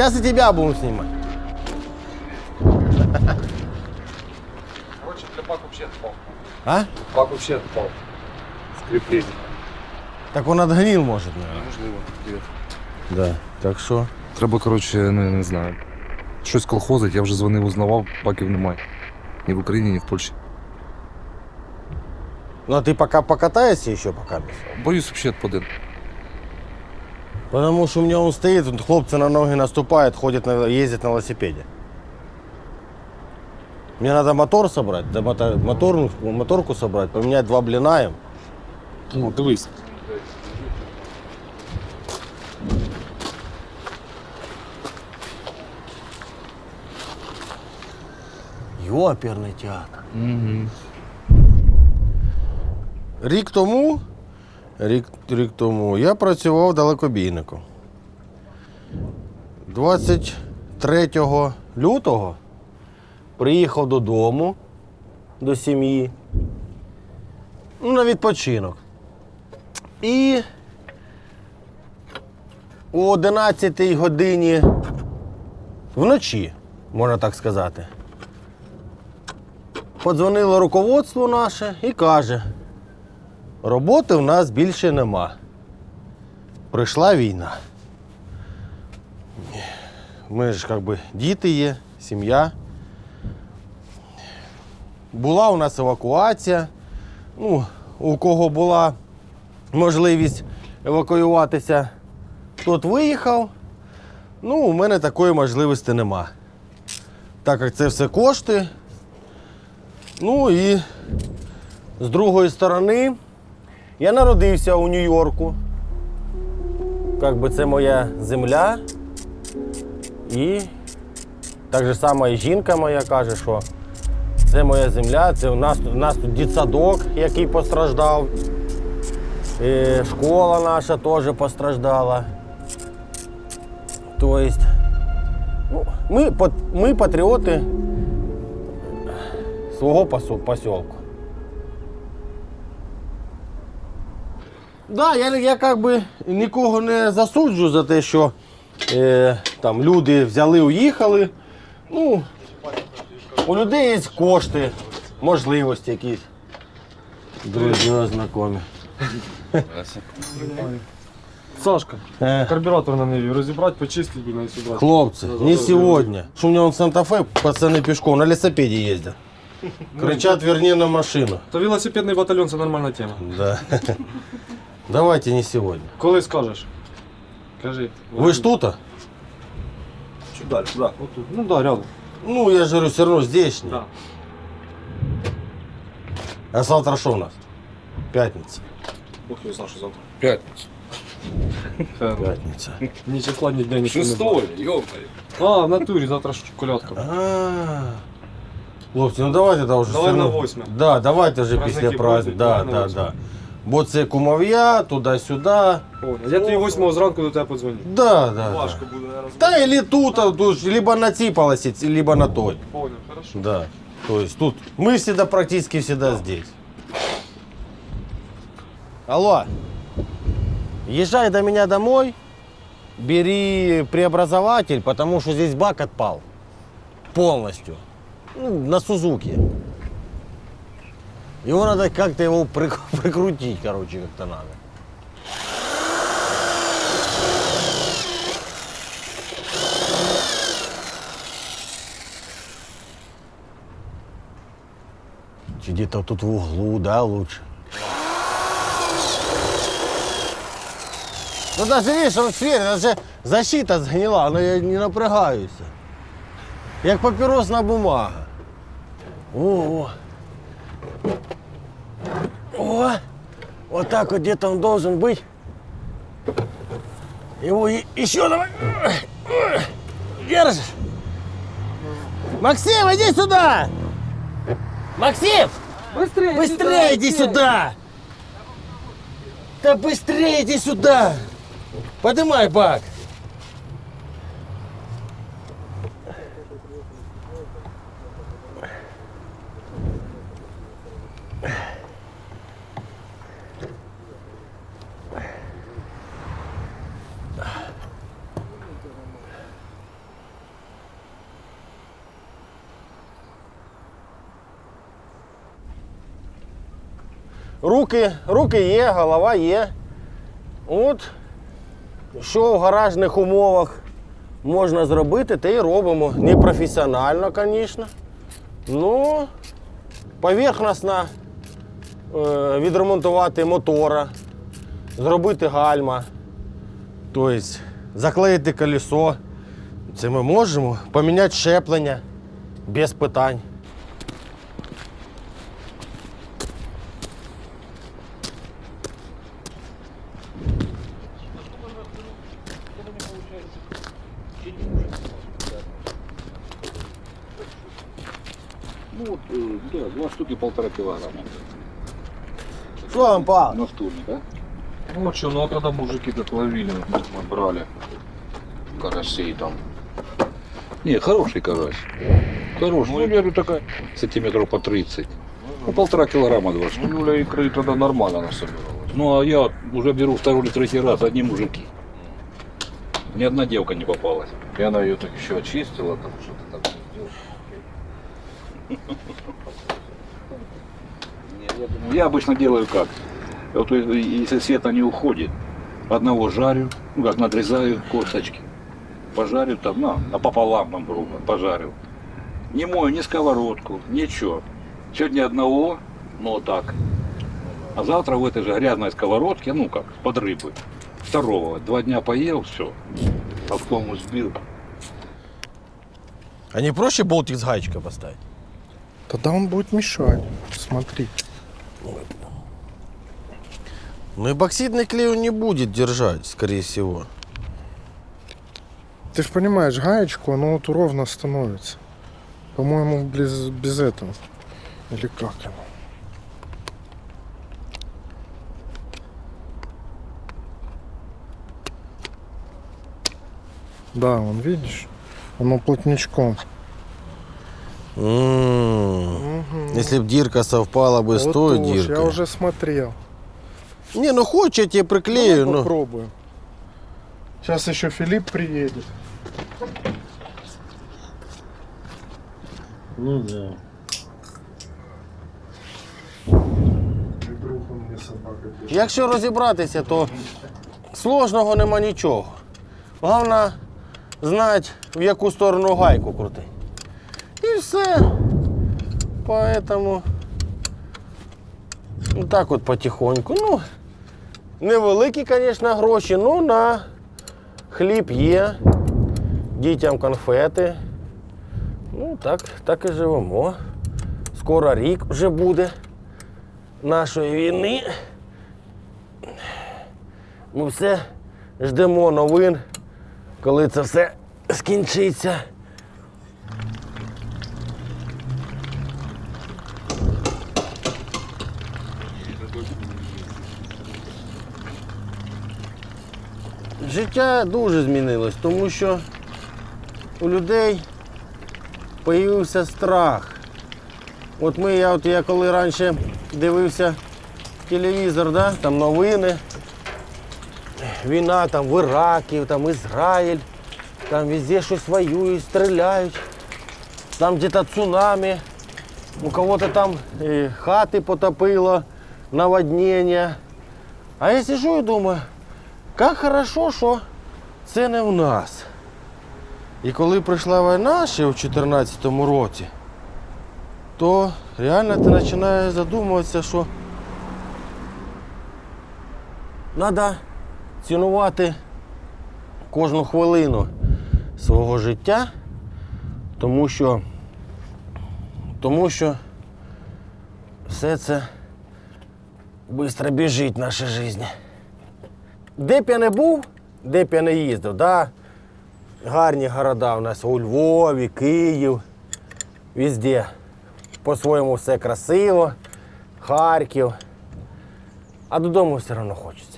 Сейчас и тебя будем снимать. Короче, для бак вообще отпал. А? Бак вообще отпал. Скрепление. Так он отгонил, может, наверное. Можливо. Привіт. Да. Так що? Треба, коротше, не, не знаю. Щось колхозить, я вже дзвонив, узнавав, баків немає. Ні в Україні, ні в Польщі. Ну, а ты пока покатаешься еще пока? Боюсь взагалі один. Потому что у меня он стоит, он хлопцы на ноги наступают, ходят, на, ездят на велосипеде. Мне надо мотор собрать, да, мото- моторну- моторку собрать, поменять два блина им. Ну, дивись. Йоперний театр. Угу. Рік тому, рік, рік тому я працював далекобійником. 23 лютого приїхав додому до сім'ї. Ну, на відпочинок. І о 11 годині вночі, можна так сказати, подзвонило руководство наше і каже, роботи в нас більше нема. Прийшла війна. Ми ж як би діти є, сім'я. Була у нас евакуація. Ну, у кого була можливість евакуюватися, тот виїхав. Ну, у мене такої можливості нема. Так як це все кошти. Ну і з другої сторони, я народився у Нью-Йорку. Як би це моя земля. І так же само і жінка моя каже, що це моя земля, це у нас, у нас тут дитсадок, який постраждав. І школа наша теж постраждала. Тобто, ну, ми, ми патріоти свого посу- Да, я, я как би нікого не засуджую за те, що е, там люди взяли, уїхали. Ну, у людей є кошти, можливості якісь. Друзі, знайомі. Сашка, Е, карбюратор на Неві розібрати, почистити, блін, і сюди. хлопці, не сьогодні. Що у мене в Санта-Фе пацани пішком на велосипеді їздять. Кричать, верни на машину. То велосипедний батальйон це нормальна тема. Да. Давайте не сьогодні. Коли скажеш? Кажи. Ви ж тут? Чуть далі, да. Отут. Ну да, рядом. Ну, я же говорю, все равно здесь. Да. А завтра що у нас? П'ятниця. Бог його знав, що завтра. П'ятниця. П'ятниця. Ні числа, ні дня, нічого не було. Шестой, йомай. А, в натурі, завтра ж колядка. А. Хлопці, ну давайте да, вже. Давай все на одно. восьме. Да, давайте вже Праздники після праздника. будуть, Да, давай на да, восьме. да. Бо це кумов'я, туди-сюди. Я тобі 8 зранку до тебе подзвоню. Да, да, да. Важко буде, наверное. Та или тут, а тут либо на цій полосі, либо на той. Понял, хорошо. Да. То есть тут мы всегда практически всегда здесь. Алло. Езжай до меня домой, бери преобразователь, потому что здесь бак отпал. Полностью. Ну, на Сузуки. Его надо как-то его прик- прикрутить, короче, как-то надо. Где-то тут в углу, да, лучше? Ну даже видишь, он сверху, даже защита сгнила, но я не напрягаюся. Як папіросна бумага. О. Вот так вот где-то он должен быть. Его и- еще давай. Держишь. Максим, иди сюда! Максим! Быстрее! Быстрее иди сюда! Да быстрее иди сюда! Поднимай бак! Руки, руки є, голова є. От що в гаражних умовах можна зробити, те й робимо. Не професіонально, звісно. Ну, поверхносно е, відремонтувати мотора, зробити гальма, тобто заклеїти колесо. Це ми можемо. Поміняти щеплення без питань. Ну вот, э, да, два штуки полтора килограмма. Що вам, Павло? На вторник, да? Ну что, ну а когда мужики так ловили, вот мы брали карасей там. Не, хороший карась. Хороший. Ну, я говорю, такая сантиметров по 30. Ну, полтора килограмма два штуки. Ну, Юля икры тогда нормально насобиралась. Ну, а я уже беру второй или третий раз, одни мужики. Ни одна девка не попалась. И она ее так еще очистила, там что-то там сделала. Ну, Я обычно делаю как? Вот если света не уходит, одного жарю, ну как надрезаю косточки, пожарю там, на, напополам там грубо, пожарил. Не мою ни сковородку, ничего. Сегодня одного, но так. А завтра в этой же грязной сковородке, ну как, под рыбой. Второго. Два дня поел, все. А в кому сбил. А не проще болтик с гаечкой поставить? Тогда он будет мешать. Смотри. Ну и бокситный клей он не будет держать, скорее всего. Ты же понимаешь, гаечку, оно вот ровно становится. По-моему, без, без этого. Или как оно? Да, вон видишь? Оно плотничком. М, Мгм. Если б дирка совпала бы с Вот той уж, Я диркой. уже смотрел. Не, ну хочешь, я тебе приклею, Давай но... попробуем. Сейчас еще Филипп приедет. Ну да. Вдруг мне собака пишет. Якщо розібратися, то сложного нема нічого. Головне знати, в яку сторону гайку крути. І все. Поэтому ну, так от потихоньку. Ну, невеликі, звісно, гроші, ну на хліб є, дітям конфети. Ну, так, так і живемо. Скоро рік вже буде нашої війни. Ми все ждемо новин, коли це все скінчиться. Життя дуже змінилось, тому що у людей появився страх. От ми, я, от я коли раніше дивився телевізор, да, там новини, війна там в Іракі, там Ізраїль, там везде щось воюють, стріляють, там где-то цунамі, у кого-то там хати потопило, наводнення. А я сижу і думаю, як хорошо, що це не в нас. І коли прийшла війна ще в 2014 році, то реально ти починаєш задумуватися, що треба цінувати кожну хвилину свого життя, тому що, тому що все це швидко біжить в нашій житті. Де б я не був, де б я не їздив, да? гарні города у нас у Львові, Київ, везде. По-своєму все красиво, Харків. А додому все одно хочеться.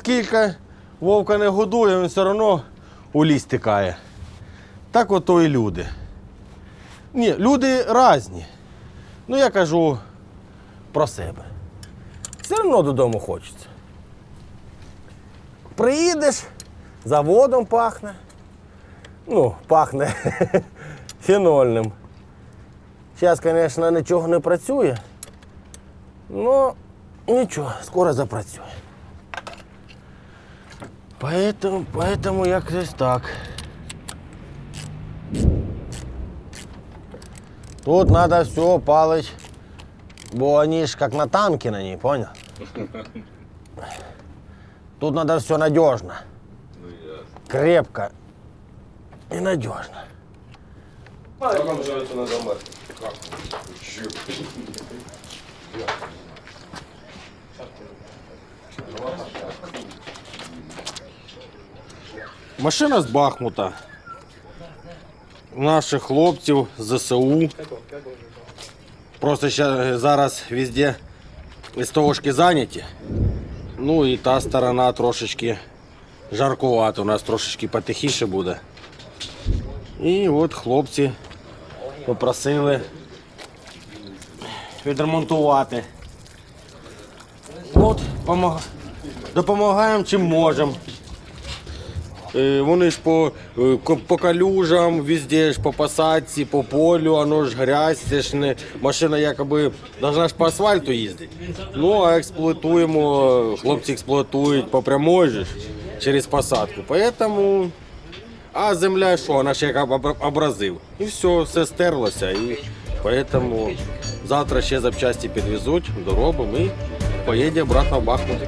Скільки вовка не годує, він все одно у ліс тикає. Так ото і люди. Ні, люди різні. Ну я кажу про себе. Все одно додому хочеться. Приїдеш, заводом пахне. Ну, пахне фенольним. Зараз, звісно, нічого не працює. Ну, нічого, скоро запрацює. Поэтому, поэтому якось так. Тут надо все палить, бо они ж как на танке на ней, понял? Тут надо все надежно. Крепко и надежно. Машина з Бахмута. Наших хлопців ЗСУ. Просто ща- зараз везде СТОшки зайняті. Ну і та сторона трошечки жаркувата. У нас трошечки потихіше буде. І от хлопці попросили відремонтувати. От, допомагаємо чим можемо. Е, Вони ж по, е, по калюжам, везде ж по посадці, по полю, воно ж грязь, це ж не машина якоби должна ж по асфальту їздити. Ну а експлуатуємо, хлопці експлуатують по прямой же через посадку. Поэтому, а земля що, вона ж як образив. І все, все стерлося. І поэтому завтра ще запчасті підвезуть, доробимо і поїде обратно в Бахмут.